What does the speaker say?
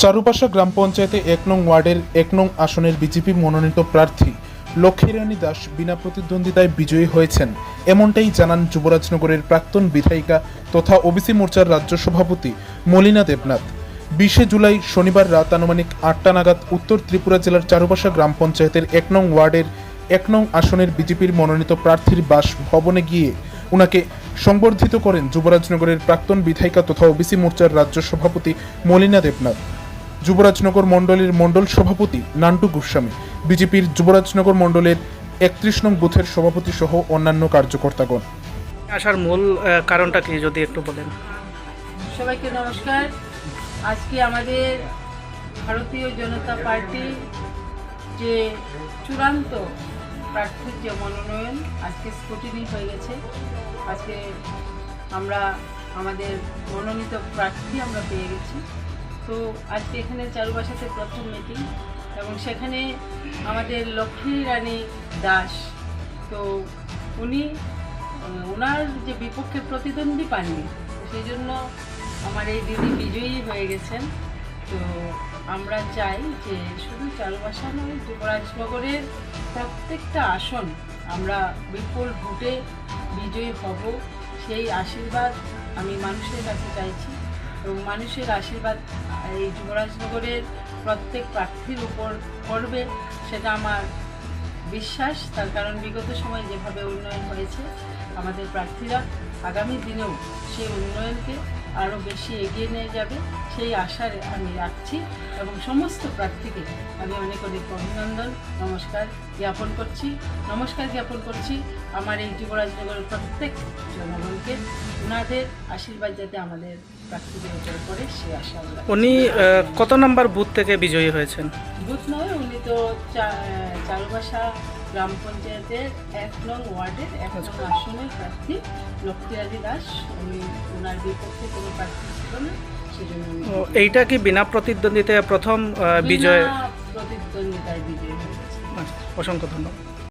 চারুপাশা গ্রাম পঞ্চায়েতে এক নং ওয়ার্ডের এক নং আসনের বিজেপি মনোনীত প্রার্থী লক্ষ্মীরানী দাস বিনা প্রতিদ্বন্দ্বিতায় বিজয়ী হয়েছেন। এমনটাই জানান যুবরাজনগরের প্রাক্তন বিধায়িকা তথা ওবিসি মোর্চার রাজ্য সভাপতি মলিনা দেবনাথ। বিশে জুলাই শনিবার রাত আনুমানিক আটটা নাগাদ উত্তর ত্রিপুরা জেলার চারুপাশা গ্রাম পঞ্চায়েতের এক নং ওয়ার্ডের এক নং আসনের বিজেপির মনোনীত প্রার্থীর বাস ভবনে গিয়ে উনাকে সংবর্ধিত করেন যুবরাজনগরের প্রাক্তন বিধায়িকা তথা ওবিসি মোর্চার রাজ্য সভাপতি মলিনা দেবনাথ। যুবরাজনগর মণ্ডলের মণ্ডল সভাপতি নান্টু গোস্বামী বিজেপির যুবরাজনগর মণ্ডলের একত্রিশ নং বুথের সভাপতি সহ অন্যান্য কার্যকর্তাগণ। আসার মূল কারণটা কি যদি একটু বলেন? সবাইকে নমস্কার। আজকে আমাদের ভারতীয় জনতা পার্টি যে চূড়ান্ত প্রার্থীর যে মনোনয়ন আজকে স্কুটিনি হয়ে গেছে। আজকে আমরা আমাদের মনোনীত প্রার্থী আমরা পেয়ে গেছি। তো আজকে এখানে চারুবাসাতে প্রথম মিটিং এবং সেখানে আমাদের লক্ষ্মী রানী দাস। তো উনি ওনার যে বিপক্ষে প্রতিদ্বন্দ্বী পাননি, সেই জন্য আমার এই দিদি বিজয়ী হয়ে গেছেন। তো আমরা চাই যে শুধু চারুবাসা নয়, যুবরাজনগরের প্রত্যেকটা আসন আমরা বিপুল ভোটে বিজয়ী হব। সেই আশীর্বাদ আমি মানুষের কাছে চাইছি। এবং মানুষের আশীর্বাদ, এই যুবরাজনগরের প্রত্যেক প্রার্থীর উপর পড়বে সেটা আমার বিশ্বাস। তার কারণ বিগত সময়ে যেভাবে উন্নয়ন হয়েছে আমাদের প্রার্থীরা, আগামী দিনেও সেই উন্নয়নকে আরও বেশি এগিয়ে নিয়ে যাবে, সেই আশা আমি রাখছি। এবং সমস্ত প্রার্থীকে আমি অনেক অনেক অভিনন্দন, নমস্কার জ্ঞাপন করছি। নমস্কার জ্ঞাপন করছি আমার এই যুবরাজনগরের প্রত্যেক জনগণকে। ওনাদের আশীর্বাদ যাতে আমাদের উনি কত নাম্বার বুথ থেকে বিজয়ী হয়েছেন? বুথ নয় উনি তো চারুবাসা গ্রাম পঞ্চায়েতের এক নং ওয়ার্ডের এক নং আসনের প্রার্থী লক্ষ্মীরাজি দাস। উনি ওনার বিপক্ষে কোনো প্রার্থী ছিল না এইটা কি বিনা প্রতিদ্বন্দ্বিতায় প্রথম বিজয়? প্রতিদ্বন্দ্বিতায় বিজয়ী আচ্ছা, অসংখ্য ধন্যবাদ।